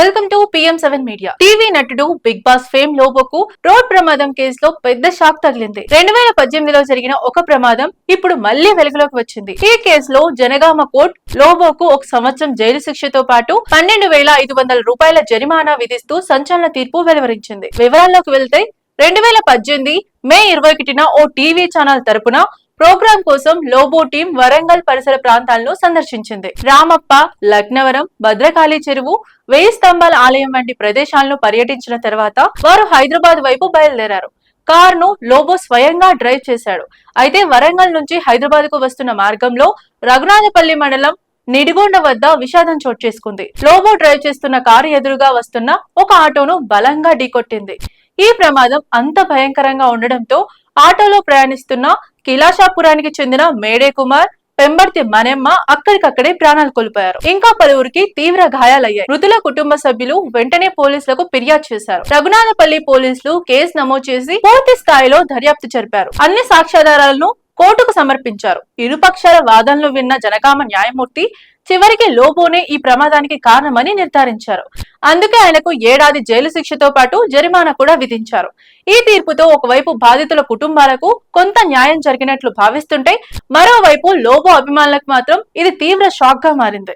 Welcome to PM seven media. TV నటుడు Bigg Boss fame లోబోకు road ప్రమాదం కేసులో పెద్ద షాక్ తగిలింది. రెండు వేల పద్దెనిమిదిలో జరిగిన ఒక ప్రమాదం ఇప్పుడు మళ్ళీ వెలుగులోకి వచ్చింది. ఈ కేసులో జనగామ కోర్టు లోబోకు ఒక సంవత్సరం జైలు శిక్షతో పాటు పన్నెండు వేల ఐదు వందల రూపాయల జరిమానా విధిస్తూ సంచలన తీర్పు వెలువరించింది. వివరాల్లోకి వెళ్తే రెండు వేల పద్దెనిమిది మే ఇరవై ఒకటిన ఓ టీవీ ఛానల్ తరపున ప్రోగ్రాం కోసం లోబో టీం వరంగల్ పరిసర ప్రాంతాలను సందర్శించింది. రామప్ప లగ్నవరం భద్రకాళి చెరువు వెయ్యి స్తంభాల ఆలయం వంటి ప్రదేశాలను పర్యటించిన తర్వాత వారు హైదరాబాద్ వైపు బయలుదేరారు. కారును లోబో స్వయంగా డ్రైవ్ చేశాడు. అయితే వరంగల్ నుంచి హైదరాబాద్కు వస్తున్న మార్గంలో రఘునాథపల్లి మండలం నిడిగొండ వద్ద విషాదం చోటు చేసుకుంది. లోబో డ్రైవ్ చేస్తున్న కారు ఎదురుగా వస్తున్న ఒక ఆటోను బలంగా ఢీకొట్టింది. ఈ ప్రమాదం అంత భయంకరంగా ఉండడంతో ఆటోలో ప్రయాణిస్తున్న కిలాషాపురానికి చెందిన మేడే కుమార్ పెంబర్తి మనెమ్మ అక్కడికక్కడే ప్రాణాలు కోల్పోయారు. ఇంకా పలువురికి తీవ్ర గాయాలయ్యాయి. మృతుల కుటుంబ సభ్యులు వెంటనే పోలీసులకు ఫిర్యాదు చేశారు. రఘునాథపల్లి పోలీసులు కేసు నమోదు చేసి పూర్తి స్థాయిలో దర్యాప్తు జరిపారు. అన్ని సాక్ష్యాధారాలను కోర్టుకు సమర్పించారు. ఇరుపక్షాల వాదనలు విన్న జనగామ న్యాయమూర్తి చివరికి లోబోనే ఈ ప్రమాదానికి కారణమని నిర్ధారించారు. అందుకే ఆయనకు ఏడాది జైలు శిక్షతో పాటు జరిమానా కూడా విధించారు. ఈ తీర్పుతో ఒకవైపు బాధితుల కుటుంబాలకు కొంత న్యాయం జరిగినట్లు భావిస్తుంటే మరోవైపు లోబో అభిమానులకు మాత్రం ఇది తీవ్ర షాక్గా మారింది.